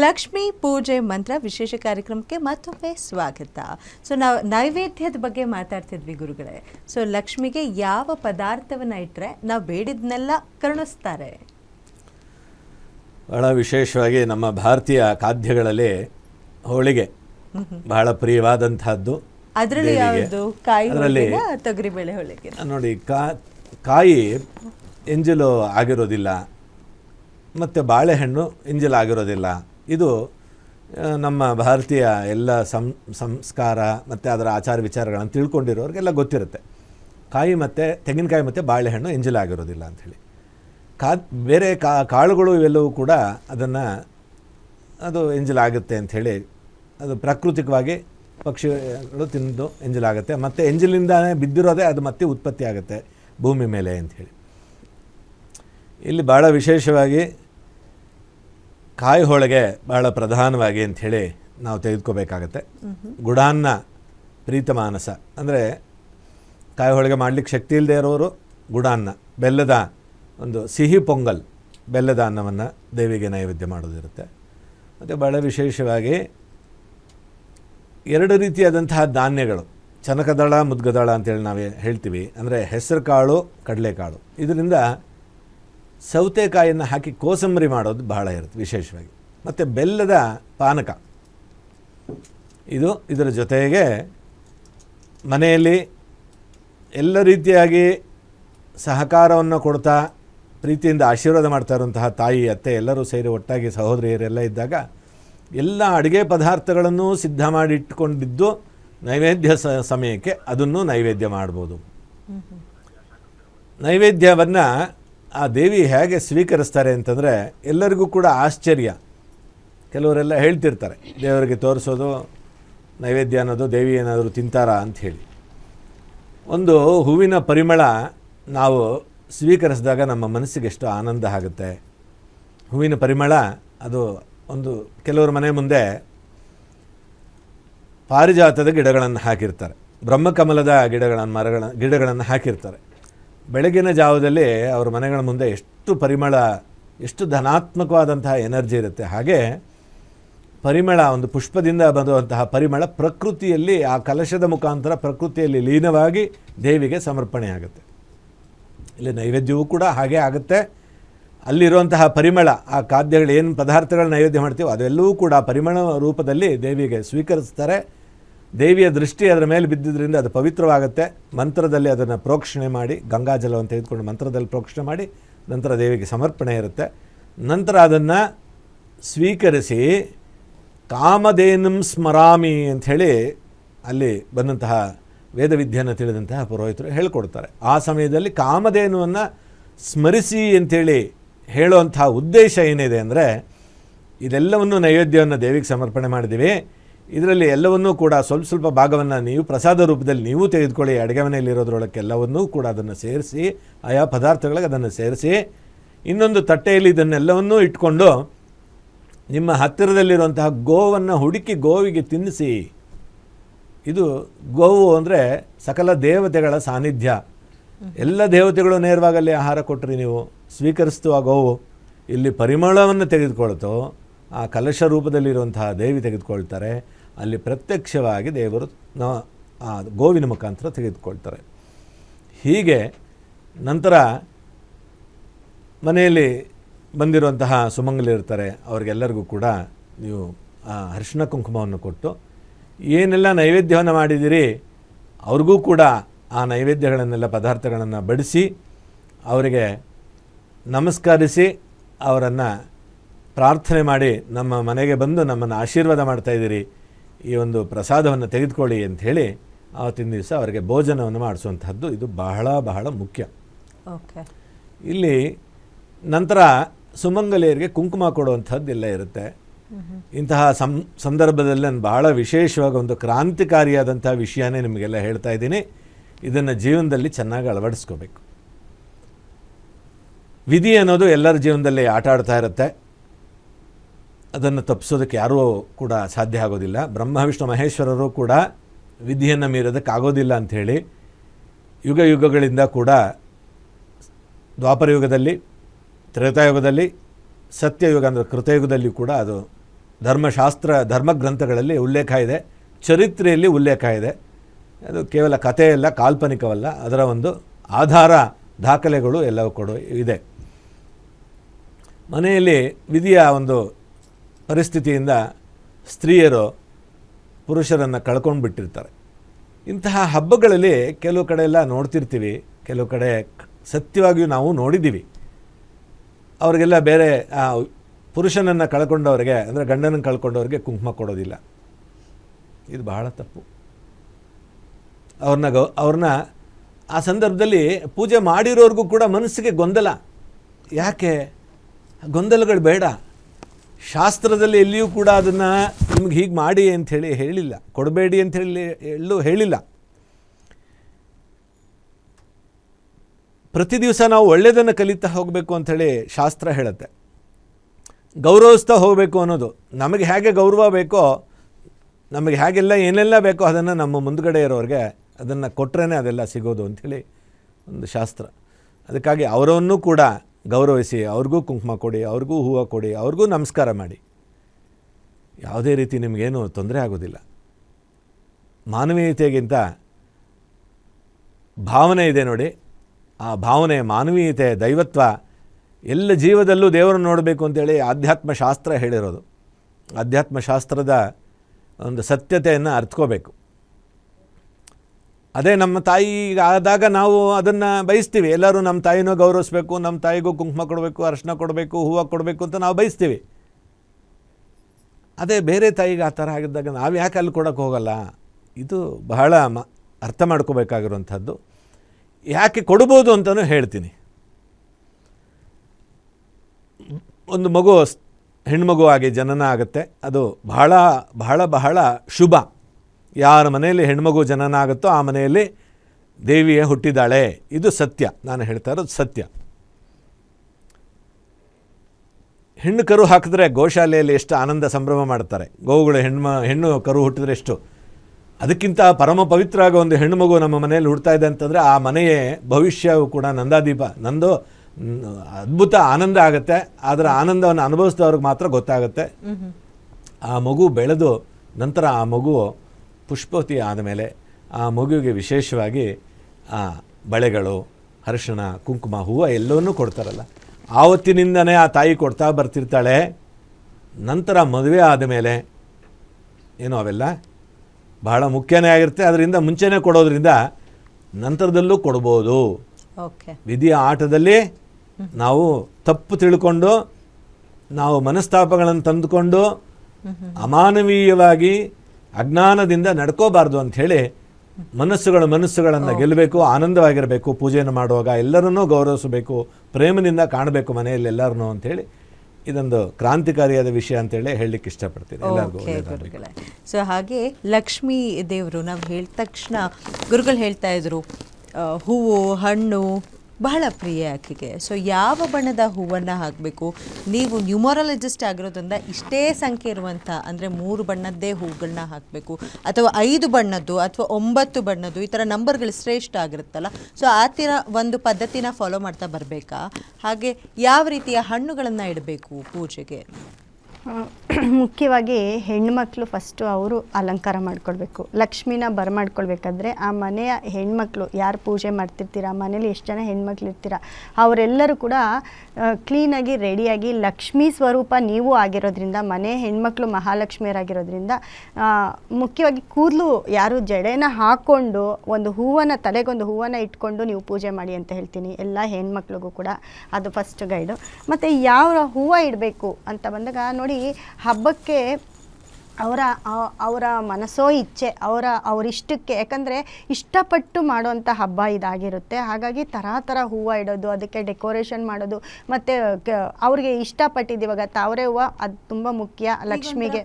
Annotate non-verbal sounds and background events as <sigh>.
ಲಕ್ಷ್ಮೀ ಪೂಜೆ ಮಂತ್ರ ವಿಶೇಷ ಕಾರ್ಯಕ್ರಮಕ್ಕೆ ಮತ್ತೊಮ್ಮೆ ಸ್ವಾಗತ. ಸೊ ನಾವು ನೈವೇದ್ಯದ ಬಗ್ಗೆ ಮಾತಾಡ್ತಿದ್ವಿ ಗುರುಗಳೇ. ಸೊ ಲಕ್ಷ್ಮಿಗೆ ಯಾವ ಪದಾರ್ಥವನ್ನ ಇಟ್ಟರೆ ನಾವು ಬೇಡಿದ್ನೆಲ್ಲ ಕರುಣಿಸ್ತಾರೆ. ಬಹಳ ವಿಶೇಷವಾಗಿ ನಮ್ಮ ಭಾರತೀಯ ಖಾದ್ಯಗಳಲ್ಲಿ ಹೋಳಿಗೆ ಬಹಳ ಪ್ರಿಯವಾದಂತಹದ್ದು ಅದರಲ್ಲಿ. ಯಾವುದು? ಕಾಯಿ ತೊಗರಿ ಬೇಳೆ ತೊಗರಿಬೇಳೆ ಹೋಳಿಗೆ? ನೋಡಿ ಕಾ ಕಾಯಿ ಎಂಜಲು ಆಗಿರೋದಿಲ್ಲ ಮತ್ತು ಬಾಳೆಹಣ್ಣು ಎಂಜಲು ಆಗಿರೋದಿಲ್ಲ. ಇದು ನಮ್ಮ ಭಾರತೀಯ ಎಲ್ಲ ಸಂ, ಸಂಸ್ಕಾರ ಮತ್ತು ಅದರ ಆಚಾರ ವಿಚಾರಗಳನ್ನು ತಿಳ್ಕೊಂಡಿರೋರಿಗೆಲ್ಲ ಗೊತ್ತಿರುತ್ತೆ. ಕಾಯಿ ಮತ್ತು, ತೆಂಗಿನಕಾಯಿ ಮತ್ತು ಬಾಳೆಹಣ್ಣು ಎಂಜಲಾಗಿರೋದಿಲ್ಲ ಅಂಥೇಳಿ. ಕಾ, ಬೇರೆ ಕಾ, ಕಾಳುಗಳು ಇವೆಲ್ಲವೂ ಕೂಡ ಅದನ್ನು ಅದು ಎಂಜಲಾಗುತ್ತೆ ಅಂಥೇಳಿ, ಅದು ಪ್ರಾಕೃತಿಕವಾಗಿ ಪಕ್ಷಿಗಳು ತಿಂದು ಎಂಜಲಾಗುತ್ತೆ ಮತ್ತು ಎಂಜಲಿಂದಾನೇ ಬಿದ್ದಿರೋದೇ ಅದು ಮತ್ತೆ ಉತ್ಪತ್ತಿ ಆಗುತ್ತೆ ಭೂಮಿ ಮೇಲೆ ಅಂಥೇಳಿ. ಇಲ್ಲಿ ಭಾಳ ವಿಶೇಷವಾಗಿ ಕಾಯಿ ಹೋಳಿಗೆ ಬಹಳ ಪ್ರಧಾನವಾಗಿ ಅಂಥೇಳಿ ನಾವು ತೆಗೆದುಕೋಬೇಕಾಗತ್ತೆ. ಗುಡಾನ್ನ ಪ್ರೀತಮಾನಸ. ಅಂದರೆ ಕಾಯಿ ಹೋಳಿಗೆ ಮಾಡಲಿಕ್ಕೆ ಶಕ್ತಿ ಇಲ್ಲದೆ ಇರೋರು ಗುಡಾನ್ನ, ಬೆಲ್ಲದ ಒಂದು ಸಿಹಿ ಪೊಂಗಲ್, ಬೆಲ್ಲದ ಅನ್ನವನ್ನು ದೇವಿಗೆ ನೈವೇದ್ಯ ಮಾಡೋದಿರುತ್ತೆ. ಮತ್ತು ಭಾಳ ವಿಶೇಷವಾಗಿ ಎರಡು ರೀತಿಯಾದಂತಹ ಧಾನ್ಯಗಳು, ಚನಕದಳ, ಮುದ್ಗದಳ ಅಂತೇಳಿ ನಾವು ಹೇಳ್ತೀವಿ. ಅಂದರೆ ಹೆಸರು ಕಾಳು, ಕಡಲೆಕಾಳು. ಇದರಿಂದ ಸೌತೆಕಾಯಿಯನ್ನು ಹಾಕಿ ಕೋಸಂಬರಿ ಮಾಡೋದು ಬಹಳ ಇರುತ್ತೆ ವಿಶೇಷವಾಗಿ. ಮತ್ತು ಬೆಲ್ಲದ ಪಾನಕ. ಇದು ಇದರ ಜೊತೆಗೆ ಮನೆಯಲ್ಲಿ ಎಲ್ಲ ರೀತಿಯಾಗಿ ಸಹಕಾರವನ್ನು ಕೊಡ್ತಾ ಪ್ರೀತಿಯಿಂದ ಆಶೀರ್ವಾದ ಮಾಡ್ತಾ ಇರುವಂತಹ ತಾಯಿ ಅತ್ತೆ ಎಲ್ಲರೂ ಸೇರಿ ಒಟ್ಟಾಗಿ ಸಹೋದರಿಯರೆಲ್ಲ ಇದ್ದಾಗ ಎಲ್ಲ ಅಡುಗೆ ಪದಾರ್ಥಗಳನ್ನು ಸಿದ್ಧ ಮಾಡಿ ಇಟ್ಕೊಂಡಿದ್ದು ನೈವೇದ್ಯ ಸ ಸಮಯಕ್ಕೆ ಅದನ್ನು ನೈವೇದ್ಯ ಮಾಡ್ಬೋದು. ನೈವೇದ್ಯವನ್ನು ಆ ದೇವಿ ಹೇಗೆ ಸ್ವೀಕರಿಸ್ತಾರೆ ಅಂತಂದರೆ ಎಲ್ಲರಿಗೂ ಕೂಡ ಆಶ್ಚರ್ಯ. ಕೆಲವರೆಲ್ಲ ಹೇಳ್ತಿರ್ತಾರೆ, ದೇವರಿಗೆ ತೋರಿಸೋದು, ನೈವೇದ್ಯ ಅನ್ನೋದು, ದೇವಿ ಏನಾದರೂ ತಿಂತಾರಾ ಅಂಥೇಳಿ ಒಂದು ಹೂವಿನ ಪರಿಮಳ ನಾವು ಸ್ವೀಕರಿಸಿದಾಗ ನಮ್ಮ ಮನಸ್ಸಿಗೆ ಎಷ್ಟು ಆನಂದ ಆಗುತ್ತೆ. ಹೂವಿನ ಪರಿಮಳ, ಅದು ಒಂದು ಕೆಲವರ ಮನೆ ಮುಂದೆ ಪಾರಿಜಾತದ ಗಿಡಗಳನ್ನು ಹಾಕಿರ್ತಾರೆ. ಬ್ರಹ್ಮಕಮಲದ ಗಿಡಗಳನ್ನು ಮರಗಳ ಗಿಡಗಳನ್ನು ಹಾಕಿರ್ತಾರೆ. ಬೆಳಗಿನ ಜಾವದಲ್ಲಿ ಅವ್ರ ಮನೆಗಳ ಮುಂದೆ ಎಷ್ಟು ಪರಿಮಳ, ಎಷ್ಟು ಧನಾತ್ಮಕವಾದಂತಹ ಎನರ್ಜಿ ಇರುತ್ತೆ. ಹಾಗೆ ಪರಿಮಳ, ಒಂದು ಪುಷ್ಪದಿಂದ ಬಂದುವಂತಹ ಪರಿಮಳ ಪ್ರಕೃತಿಯಲ್ಲಿ, ಆ ಕಲಶದ ಮುಖಾಂತರ ಪ್ರಕೃತಿಯಲ್ಲಿ ಲೀನವಾಗಿ ದೇವಿಗೆ ಸಮರ್ಪಣೆ ಆಗುತ್ತೆ. ಇಲ್ಲಿ ನೈವೇದ್ಯವೂ ಕೂಡ ಹಾಗೆ ಆಗುತ್ತೆ. ಅಲ್ಲಿರುವಂತಹ ಪರಿಮಳ, ಆ ಖಾದ್ಯಗಳು ಏನು ಪದಾರ್ಥಗಳು ನೈವೇದ್ಯ ಮಾಡ್ತೀವೋ ಅದೆಲ್ಲವೂ ಕೂಡ ಪರಿಮಳ ರೂಪದಲ್ಲಿ ದೇವಿಗೆ ಸ್ವೀಕರಿಸ್ತಾರೆ. ದೇವಿಯ ದೃಷ್ಟಿ ಅದರ ಮೇಲೆ ಬಿದ್ದಿದ್ದರಿಂದ ಅದು ಪವಿತ್ರವಾಗುತ್ತೆ. ಮಂತ್ರದಲ್ಲಿ ಅದನ್ನು ಪ್ರೋಕ್ಷಣೆ ಮಾಡಿ ಗಂಗಾಜಲವನ್ನು ತೆಗೆದುಕೊಂಡು ಮಂತ್ರದಲ್ಲಿ ಪ್ರೋಕ್ಷಣೆ ಮಾಡಿ, ನಂತರ ದೇವಿಗೆ ಸಮರ್ಪಣೆ ಇರುತ್ತೆ. ನಂತರ ಅದನ್ನು ಸ್ವೀಕರಿಸಿ, ಕಾಮಧೇನುಂ ಸ್ಮರಾಮಿ ಅಂಥೇಳಿ ಅಲ್ಲಿ ಬಂದಂತಹ ವೇದವಿದ್ಯೆಯನ್ನು ತಿಳಿದಂತಹ ಪುರೋಹಿತರು ಹೇಳಿಕೊಡ್ತಾರೆ. ಆ ಸಮಯದಲ್ಲಿ ಕಾಮಧೇನುವನ್ನು ಸ್ಮರಿಸಿ ಅಂಥೇಳಿ ಹೇಳುವಂತಹ ಉದ್ದೇಶ ಏನಿದೆ ಅಂದರೆ, ಇದೆಲ್ಲವನ್ನು ನೈವೇದ್ಯವನ್ನು ದೇವಿಗೆ ಸಮರ್ಪಣೆ ಮಾಡಿದ್ದೀವಿ. ಇದರಲ್ಲಿ ಎಲ್ಲವನ್ನೂ ಕೂಡ ಸ್ವಲ್ಪ ಸ್ವಲ್ಪ ಭಾಗವನ್ನು ನೀವು ಪ್ರಸಾದ ರೂಪದಲ್ಲಿ ನೀವು ತೆಗೆದುಕೊಳ್ಳಿ, ಅಡುಗೆ ಮನೆಯಲ್ಲಿರೋದ್ರೊಳಕ್ಕೆ ಎಲ್ಲವನ್ನೂ ಕೂಡ ಅದನ್ನು ಸೇರಿಸಿ, ಆಯಾ ಪದಾರ್ಥಗಳಿಗೆ ಅದನ್ನು ಸೇರಿಸಿ, ಇನ್ನೊಂದು ತಟ್ಟೆಯಲ್ಲಿ ಇದನ್ನೆಲ್ಲವನ್ನೂ ಇಟ್ಕೊಂಡು ನಿಮ್ಮ ಹತ್ತಿರದಲ್ಲಿರುವಂತಹ ಗೋವನ್ನು ಹುಡುಕಿ ಗೋವಿಗೆ ತಿನ್ನಿಸಿ. ಇದು ಗೋವು ಅಂದರೆ ಸಕಲ ದೇವತೆಗಳ ಸಾನ್ನಿಧ್ಯ. ಎಲ್ಲ ದೇವತೆಗಳು ನೇರವಾಗಲ್ಲಿ ಆಹಾರ ಕೊಟ್ಟರಿ ನೀವು, ಸ್ವೀಕರಿಸ್ತು ಆ ಗೋವು, ಇಲ್ಲಿ ಪರಿಮಳವನ್ನು ತೆಗೆದುಕೊಳ್ತೋ. ಆ ಕಲಶ ರೂಪದಲ್ಲಿರುವಂತಹ ದೇವಿ ತೆಗೆದುಕೊಳ್ತಾರೆ. ಅಲ್ಲಿ ಪ್ರತ್ಯಕ್ಷವಾಗಿ ದೇವರು ನ, ಆ ಗೋವಿನ ಮುಖಾಂತರ ತೆಗೆದುಕೊಳ್ತಾರೆ. ಹೀಗೆ ನಂತರ ಮನೆಯಲ್ಲಿ ಬಂದಿರುವಂತಹ ಸುಮಂಗಲಿರ್ತಾರೆ ಅವ್ರಿಗೆಲ್ಲರಿಗೂ ಕೂಡ ನೀವು ಆ ಅರಿಶಿಣ ಕುಂಕುಮವನ್ನು ಕೊಟ್ಟು, ಏನೆಲ್ಲ ನೈವೇದ್ಯವನ್ನು ಮಾಡಿದ್ದೀರಿ, ಅವ್ರಿಗೂ ಕೂಡ ಆ ನೈವೇದ್ಯಗಳನ್ನೆಲ್ಲ ಪದಾರ್ಥಗಳನ್ನು ಬಡಿಸಿ, ಅವರಿಗೆ ನಮಸ್ಕರಿಸಿ, ಅವರನ್ನು ಪ್ರಾರ್ಥನೆ ಮಾಡಿ ನಮ್ಮ ಮನೆಗೆ ಬಂದು ನಮ್ಮನ್ನು ಆಶೀರ್ವಾದ ಮಾಡ್ತಾಯಿದ್ದೀರಿ ಈ ಒಂದು ಪ್ರಸಾದವನ್ನು ತೆಗೆದುಕೊಳ್ಳಿ ಅಂಥೇಳಿ ಆವತ್ತಿನ ದಿವಸ ಅವರಿಗೆ ಭೋಜನವನ್ನು ಮಾಡಿಸುವಂತಹದ್ದು. ಇದು ಬಹಳ ಬಹಳ ಮುಖ್ಯ. ಓಕೆ. ಇಲ್ಲಿ ನಂತರ ಸುಮಂಗಲಿಯರಿಗೆ ಕುಂಕುಮ ಕೊಡುವಂಥದ್ದು ಎಲ್ಲ ಇರುತ್ತೆ. ಇಂತಹ ಸಂ ಸಂದರ್ಭದಲ್ಲಿ ನಾನು ಭಾಳ ವಿಶೇಷವಾಗಿ ಒಂದು ಕ್ರಾಂತಿಕಾರಿಯಾದಂಥ ವಿಷಯನೇ ನಿಮಗೆಲ್ಲ ಹೇಳ್ತಾ ಇದ್ದೀನಿ. ಇದನ್ನು ಜೀವನದಲ್ಲಿ ಚೆನ್ನಾಗಿ ಅಳವಡಿಸ್ಕೋಬೇಕು. ವಿಧಿ ಅನ್ನೋದು ಎಲ್ಲರ ಜೀವನದಲ್ಲಿ ಆಟ ಆಡ್ತಾ ಇರುತ್ತೆ. ಅದನ್ನು ತಪ್ಪಿಸೋದಕ್ಕೆ ಯಾರೂ ಕೂಡ ಸಾಧ್ಯ ಆಗೋದಿಲ್ಲ. ಬ್ರಹ್ಮ, ವಿಷ್ಣು, ಮಹೇಶ್ವರರು ಕೂಡ ವಿಧಿಯನ್ನು ಮೀರೋದಕ್ಕಾಗೋದಿಲ್ಲ ಅಂಥೇಳಿ ಯುಗ ಯುಗಗಳಿಂದ ಕೂಡ ದ್ವಾಪರ ಯುಗದಲ್ಲಿ ತ್ರೇತಾಯುಗದಲ್ಲಿ ಸತ್ಯಯುಗ ಅಂದರೆ ಕೃತಯುಗದಲ್ಲಿ ಕೂಡ ಅದು ಧರ್ಮಶಾಸ್ತ್ರ, ಧರ್ಮಗ್ರಂಥಗಳಲ್ಲಿ ಉಲ್ಲೇಖ ಇದೆ. ಚರಿತ್ರೆಯಲ್ಲಿ ಉಲ್ಲೇಖ ಇದೆ. ಅದು ಕೇವಲ ಕಥೆಯಲ್ಲ, ಕಾಲ್ಪನಿಕವಲ್ಲ. ಅದರ ಒಂದು ಆಧಾರ ದಾಖಲೆಗಳು ಎಲ್ಲವೂ ಕೂಡ ಇದೆ. ಮನೆಯಲ್ಲಿ ವಿಧಿಯ ಒಂದು ಪರಿಸ್ಥಿತಿಯಿಂದ ಸ್ತ್ರೀಯರು ಪುರುಷರನ್ನು ಕಳ್ಕೊಂಡು ಬಿಟ್ಟಿರ್ತಾರೆ ಇಂತಹ ಹಬ್ಬಗಳಲ್ಲಿ ಕೆಲವು ಕಡೆ ಎಲ್ಲ ನೋಡ್ತಿರ್ತೀವಿ, ಕೆಲವು ಕಡೆ ಸತ್ಯವಾಗಿಯೂ ನಾವು ನೋಡಿದ್ದೀವಿ. ಅವರಿಗೆಲ್ಲ ಬೇರೆ ಪುರುಷನನ್ನು ಕಳ್ಕೊಂಡವ್ರಿಗೆ, ಅಂದರೆ ಗಂಡನನ್ನು ಕಳ್ಕೊಂಡವ್ರಿಗೆ ಕುಂಕುಮ ಕೊಡೋದಿಲ್ಲ. ಇದು ಬಹಳ ತಪ್ಪು. ಅವ್ರನ್ನ ಗೌ, ಅವ್ರನ್ನ ಆ ಸಂದರ್ಭದಲ್ಲಿ ಪೂಜೆ ಮಾಡಿರೋರ್ಗೂ ಕೂಡ ಮನಸ್ಸಿಗೆ ಗೊಂದಲ. ಯಾಕೆ? ಗೊಂದಲಗಳು ಬೇಡ. ಶಾಸ್ತ್ರದಲ್ಲಿ ಎಲ್ಲಿಯೂ ಕೂಡ ಅದನ್ನು ನಿಮ್ಗೆ ಹೀಗೆ ಮಾಡಿ ಅಂಥೇಳಿ ಹೇಳಿಲ್ಲ. ಕೊಡಬೇಡಿ ಅಂಥೇಳಿ ಎಲ್ಲೂ ಹೇಳಿಲ್ಲ. ಪ್ರತಿ ದಿವಸ ನಾವು ಒಳ್ಳೆಯದನ್ನು ಕಲಿತಾ ಹೋಗಬೇಕು ಅಂಥೇಳಿ ಶಾಸ್ತ್ರ ಹೇಳುತ್ತೆ. ಗೌರವಿಸ್ತಾ ಹೋಗಬೇಕು ಅನ್ನೋದು. ನಮಗೆ ಹೇಗೆ ಗೌರವ ಬೇಕೋ, ನಮಗೆ ಹೇಗೆಲ್ಲ ಏನೆಲ್ಲ ಬೇಕೋ ಅದನ್ನು ನಮ್ಮ ಮುಂದುಗಡೆ ಇರೋರಿಗೆ ಅದನ್ನು ಕೊಟ್ಟರೆ ಅದೆಲ್ಲ ಸಿಗೋದು ಅಂಥೇಳಿ ಒಂದು ಶಾಸ್ತ್ರ. ಅದಕ್ಕಾಗಿ ಅವರನ್ನು ಕೂಡ ಗೌರವಿಸಿ, ಅವ್ರಿಗೂ ಕುಂಕುಮ ಕೊಡಿ, ಅವ್ರಿಗೂ ಹೂವು ಕೊಡಿ, ಅವ್ರಿಗೂ ನಮಸ್ಕಾರ ಮಾಡಿ. ಯಾವುದೇ ರೀತಿ ನಿಮಗೇನು ತೊಂದರೆ ಆಗೋದಿಲ್ಲ. ಮಾನವೀಯತೆಗಿಂತ ಭಾವನೆ ಇದೆ ನೋಡಿ. ಆ ಭಾವನೆ, ಮಾನವೀಯತೆ, ದೈವತ್ವ ಎಲ್ಲ ಜೀವದಲ್ಲೂ ದೇವರನ್ನು ನೋಡಬೇಕು ಅಂತೇಳಿ ಆಧ್ಯಾತ್ಮ ಶಾಸ್ತ್ರ ಹೇಳಿರೋದು. ಆಧ್ಯಾತ್ಮ ಶಾಸ್ತ್ರದ ಒಂದು ಸತ್ಯತೆಯನ್ನು ಅರ್ಥಕೋಬೇಕು. ಅದೇ ನಮ್ಮ ತಾಯಿ ಆದಾಗ ನಾವು ಅದನ್ನು ಬಯಸ್ತೀವಿ. ಎಲ್ಲರೂ ನಮ್ಮ ತಾಯಿನೂ ಗೌರವಿಸ್ಬೇಕು, ನಮ್ಮ ತಾಯಿಗೂ ಕುಂಕುಮ ಕೊಡಬೇಕು, ಅರಿಶಿನ ಕೊಡಬೇಕು, ಹೂವು ಕೊಡಬೇಕು ಅಂತ ನಾವು ಬಯಸ್ತೀವಿ. ಅದೇ ಬೇರೆ ತಾಯಿಗೆ ಆ ಥರ ಆಗಿದ್ದಾಗ ನಾವು ಯಾಕೆ ಅಲ್ಲಿ ಕೊಡೋಕ್ಕೆ ಹೋಗಲ್ಲ? ಇದು ಬಹಳ ಮ, ಅರ್ಥ ಮಾಡ್ಕೋಬೇಕಾಗಿರುವಂಥದ್ದು. ಯಾಕೆ ಕೊಡ್ಬೋದು ಅಂತಲೂ ಹೇಳ್ತೀನಿ. ಒಂದು ಮಗು ಹೆಣ್ಮಗು ಆಗಿ ಜನನ ಆಗುತ್ತೆ. ಅದು ಬಹಳ ಬಹಳ ಬಹಳ ಶುಭ. ಯಾರ ಮನೆಯಲ್ಲಿ ಹೆಣ್ಮಗು ಜನನ ಆಗುತ್ತೋ ಆ ಮನೆಯಲ್ಲಿ ದೇವಿಯೇ ಹುಟ್ಟಿದಾಳೆ ಇದು ಸತ್ಯ. ನಾನು ಹೇಳ್ತಾ ಇರೋದು ಸತ್ಯ. ಹೆಣ್ಣು ಕರು ಹಾಕಿದ್ರೆ ಗೋಶಾಲೆಯಲ್ಲಿ ಎಷ್ಟು ಆನಂದ ಸಂಭ್ರಮ ಮಾಡ್ತಾರೆ. ಗೋವುಗಳು ಹೆಣ್ಮ ಹೆಣ್ಣು ಕರು ಹುಟ್ಟಿದ್ರೆ ಎಷ್ಟು? ಅದಕ್ಕಿಂತ ಪರಮ ಪವಿತ್ರ ಆಗೋ ಒಂದು ಹೆಣ್ಣು ಮಗು ನಮ್ಮ ಮನೆಯಲ್ಲಿ ಹುಡ್ತಾ ಇದೆ ಅಂತಂದರೆ ಆ ಮನೆಯೇ ಭವಿಷ್ಯವು ಕೂಡ ನಂದಾದೀಪ. ನಂದು ಅದ್ಭುತ ಆನಂದ ಆಗುತ್ತೆ. ಆದರೆ ಆನಂದವನ್ನು ಅನುಭವಿಸಿದವ್ರಿಗೆ ಮಾತ್ರ ಗೊತ್ತಾಗುತ್ತೆ. ಆ ಮಗು ಬೆಳೆದು ನಂತರ ಆ ಮಗು ಪುಷ್ಪವತಿ ಆದಮೇಲೆ ಆ ಮಗುವಿಗೆ ವಿಶೇಷವಾಗಿ ಆ ಬಳೆಗಳು ಅರಿಶಿಣ ಕುಂಕುಮ ಹೂವು ಎಲ್ಲವನ್ನೂ ಕೊಡ್ತಾರಲ್ಲ. ಆವತ್ತಿನಿಂದನೇ ಆ ತಾಯಿ ಕೊಡ್ತಾ ಬರ್ತಿರ್ತಾಳೆ. ನಂತರ ಮದುವೆ ಆದಮೇಲೆ ಏನು ಅವೆಲ್ಲ? ಬಹಳ ಮುಖ್ಯನೇ ಆಗಿರುತ್ತೆ. ಅದರಿಂದ ಮುಂಚೆನೇ ಕೊಡೋದ್ರಿಂದ ನಂತರದಲ್ಲೂ ಕೊಡ್ಬೋದು. ಓಕೆ. ವಿಧಿಯ ಆಟದಲ್ಲಿ ನಾವು ತಪ್ಪು ತಿಳ್ಕೊಂಡು ನಾವು ಮನಸ್ತಾಪಗಳನ್ನು ತಂದುಕೊಂಡು ಅಮಾನವೀಯವಾಗಿ ಅಜ್ಞಾನದಿಂದ ನಡ್ಕೋಬಾರ್ದು ಅಂಥೇಳಿ ಮನಸ್ಸುಗಳು ಮನಸ್ಸುಗಳನ್ನು ಗೆಲ್ಲಬೇಕು ಆನಂದವಾಗಿರಬೇಕು ಪೂಜೆಯನ್ನು ಮಾಡುವಾಗ ಎಲ್ಲರನ್ನೂ ಗೌರವಿಸಬೇಕು ಪ್ರೇಮದಿಂದ ಕಾಣಬೇಕು ಮನೆಯಲ್ಲಿ ಎಲ್ಲರನ್ನೂ ಅಂಥೇಳಿ ಇದೊಂದು ಕ್ರಾಂತಿಕಾರಿಯಾದ ವಿಷಯ ಅಂತೇಳಿ ಹೇಳಲಿಕ್ಕೆ ಇಷ್ಟಪಡ್ತೀನಿ. ಎಲ್ಲರಿಗೂ ಸೊ ಹಾಗೆ ಲಕ್ಷ್ಮೀ ದೇವರು ನಾವು ಹೇಳಿದ ತಕ್ಷಣ ಗುರುಗಳು ಹೇಳ್ತಾ ಇದ್ರು ಹೂವು ಹಣ್ಣು ಬಹಳ ಪ್ರಿಯ ಆಕೆಗೆ. ಸೊ ಯಾವ ಬಣ್ಣದ ಹೂವನ್ನು ಹಾಕಬೇಕು? ನೀವು ನ್ಯೂಮರಾಲಜಿಸ್ಟ್ ಆಗಿರೋದ್ರಿಂದ ಇಷ್ಟೇ ಸಂಖ್ಯೆ ಇರುವಂಥ, ಅಂದರೆ ಮೂರು ಬಣ್ಣದ್ದೇ ಹೂಗಳನ್ನ ಹಾಕಬೇಕು. ಅಥವಾ ಐದು ಬಣ್ಣದ್ದು, ಅಥವಾ ಒಂಬತ್ತು ಬಣ್ಣದ್ದು, ಈ ಥರ ನಂಬರ್ಗಳು ಶ್ರೇಷ್ಠ ಆಗಿರುತ್ತಲ್ಲ. ಸೊ ಆ ಥರ ಒಂದು ಪದ್ಧತಿನ ಫಾಲೋ ಮಾಡ್ತಾ ಬರಬೇಕಾ? ಹಾಗೆ ಯಾವ ರೀತಿಯ ಹಣ್ಣುಗಳನ್ನು ಇಡಬೇಕು ಪೂಜೆಗೆ? <clears throat> ಮುಖ್ಯವಾಗಿ ಹೆಣ್ಮಕ್ಳು ಫಸ್ಟು ಅವರು ಅಲಂಕಾರ ಮಾಡ್ಕೊಳ್ಬೇಕು. ಲಕ್ಷ್ಮಿನ ಬರಮಾಡ್ಕೊಳ್ಬೇಕಾದ್ರೆ ಆ ಮನೆಯ ಹೆಣ್ಮಕ್ಳು ಯಾರು ಪೂಜೆ ಮಾಡ್ತಿರ್ತೀರ, ಮನೇಲಿ ಎಷ್ಟು ಜನ ಹೆಣ್ಮಕ್ಳು ಇರ್ತೀರ, ಅವರೆಲ್ಲರೂ ಕೂಡ ಕ್ಲೀನಾಗಿ ರೆಡಿಯಾಗಿ ಲಕ್ಷ್ಮೀ ಸ್ವರೂಪ ನೀವು ಆಗಿರೋದ್ರಿಂದ, ಮನೆ ಹೆಣ್ಮಕ್ಳು ಮಹಾಲಕ್ಷ್ಮಿಯರಾಗಿರೋದ್ರಿಂದ ಮುಖ್ಯವಾಗಿ ಕೂದಲು ಯಾರು ಜಡೆನ ಹಾಕ್ಕೊಂಡು ಒಂದು ಹೂವನ್ನು, ತಲೆಗೊಂದು ಹೂವನ್ನು ಇಟ್ಕೊಂಡು ನೀವು ಪೂಜೆ ಮಾಡಿ ಅಂತ ಹೇಳ್ತೀನಿ. ಎಲ್ಲ ಹೆಣ್ಮಕ್ಳಿಗೂ ಕೂಡ ಅದು ಫಸ್ಟ್ ಗೈಡು ಮತ್ತು ಯಾವ ಹೂವು ಇಡಬೇಕು ಅಂತ ಬಂದಾಗ ನೋಡಿ ಹಬ್ಬಕ್ಕೆ ಅವರ ಅವರ ಮನಸ್ಸೋ ಇಚ್ಛೆ ಅವರ ಅವರಿಷ್ಟಕ್ಕೆ ಯಾಕಂದರೆ ಇಷ್ಟಪಟ್ಟು ಮಾಡುವಂಥ ಹಬ್ಬ ಇದಾಗಿರುತ್ತೆ. ಹಾಗಾಗಿ ಥರ ಥರ ಹೂವು ಇಡೋದು ಅದಕ್ಕೆ ಡೆಕೋರೇಷನ್ ಮಾಡೋದು ಮತ್ತು ಅವ್ರಿಗೆ ಇಷ್ಟಪಟ್ಟಿದ್ದು ಇವಾಗ ತಾವರೆ ಹೂವು ಅದು ತುಂಬ ಮುಖ್ಯ ಲಕ್ಷ್ಮಿಗೆ.